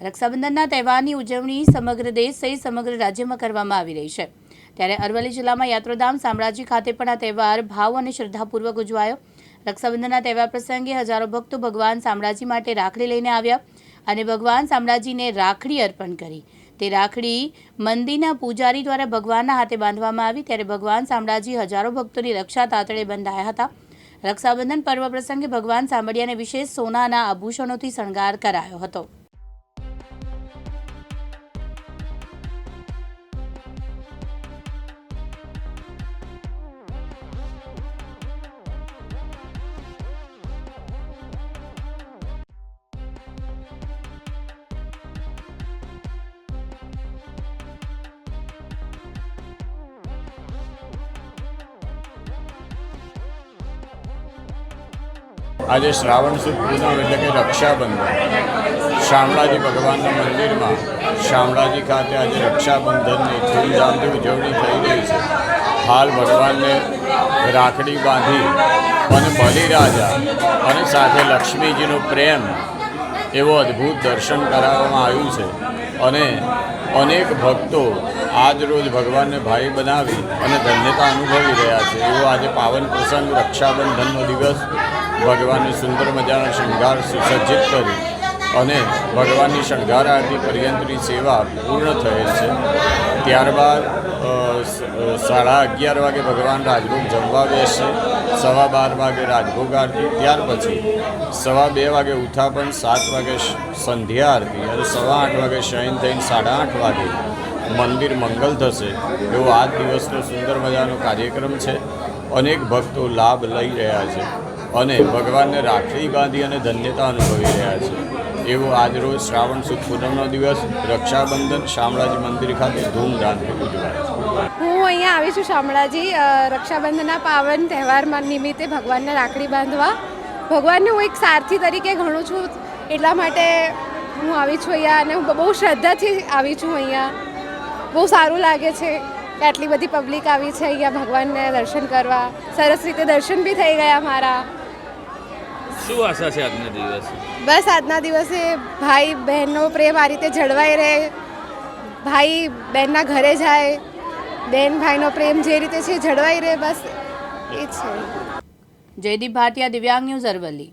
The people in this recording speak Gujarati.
રક્ષાબંધનના તહેવારની ઉજવણી સમગ્ર દેશ સહિત સમગ્ર રાજ્યમાં કરવામાં આવી રહી છે. ત્યારે અરવલ્લી જિલ્લામાં યાત્રાધામ શામળાજી ખાતે પણ આ તહેવાર ભાવ અને શ્રદ્ધાપૂર્વક ઉજવાયો. રક્ષાબંધનના તહેવાર પ્રસંગે હજારો ભક્તો ભગવાન શામળાજી માટે રાખડી લઈને આવ્યા અને ભગવાન શામળાજીને રાખડી અર્પણ કરી. તે રાખડી મંદિરના પૂજારી દ્વારા ભગવાનના હાથે બાંધવામાં આવી. ત્યારે ભગવાન શામળાજી હજારો ભક્તોની રક્ષા તાતડે બંધાયા હતા. રક્ષાબંધન પર્વ પ્રસંગે ભગવાન સાંભળિયાને વિશેષ સોનાના આભૂષણોથી શણગાર કરાયો હતો. આજે શ્રાવણ સુદ પૂનમ એટલે કે રક્ષાબંધન. શામળાજી ભગવાનના મંદિરમાં શામળાજી ખાતે આજે રક્ષાબંધનની ધૂમધામથી ઉજવણી થઈ રહી છે. હાલ ભગવાનને રાખડી બાંધી અને બલિરાજા અને સાથે લક્ષ્મીજીનો પ્રેમ એવો અદ્ભુત દર્શન કરાવવામાં આવ્યું છે અને અનેક ભક્તો આજ રોજ ભગવાનને ભાઈ બનાવી અને ધન્યતા અનુભવી રહ્યા છે. એવો આજે પાવન પ્રસંગ રક્ષાબંધનનો દિવસ ભગવાનને સુંદર મજાનો શૃંગાર સુસજ્જિત કરી અને ભગવાનની શણગાર આરતી પર્યંતની સેવા પૂર્ણ થયેલ છે. ત્યારબાદ સાડા અગિયાર વાગે ભગવાન રાજભોગ જમવા બેસશે સવા બાર વાગે રાજભોગ આરતી, ત્યાર પછી સવા બે વાગે ઉત્થાપન સાત વાગે સંધ્યા આરતી અને સવા આઠ વાગે શયન થઈને સાડા આઠ વાગે મંદિર મંગલ થશે. એવો આ દિવસનો સુંદર મજાનો કાર્યક્રમ છે. અનેક ભક્તો લાભ લઈ રહ્યા છે. અને ભગવાનને રાખડી બાંધી અને ધન્યતા અનુભવી રહ્યા છે. એવો આજરોજ શ્રાવણ સુદ પૂનમનો દિવસ રક્ષાબંધન શામળાજી મંદિર ખાતે ધૂમધામથી ઉજવાય છે. હું અહીંયા આવી છું શામળાજી રક્ષાબંધનના પાવન તહેવારમાં નિમિત્તે ભગવાનને રાખડી બાંધવા. ભગવાનને હું એક સારથી તરીકે ગણું છું, એટલા માટે હું આવી છું અહીંયા અને હું બહુ શ્રદ્ધાથી આવી છું અહીંયા. બહુ સારું લાગે છે કે આટલી બધી પબ્લિક આવી છે અહીંયા ભગવાનને દર્શન કરવા. સરસ રીતે દર્શન બી થઈ ગયા મારા. શું આશા છે આજના દિવસે? બસ આજના દિવસે ભાઈ બહેનનો પ્રેમ આ રીતે જળવાઈ રહે ભાઈ બહેનના ઘરે જાય બેન ભાઈનો પ્રેમ જે રીતે છે જળવાઈ રહે બસ એ જ છે. જયદીપ ભાટિયા દિવ્યાંગ ન્યૂઝ અરવલ્લી.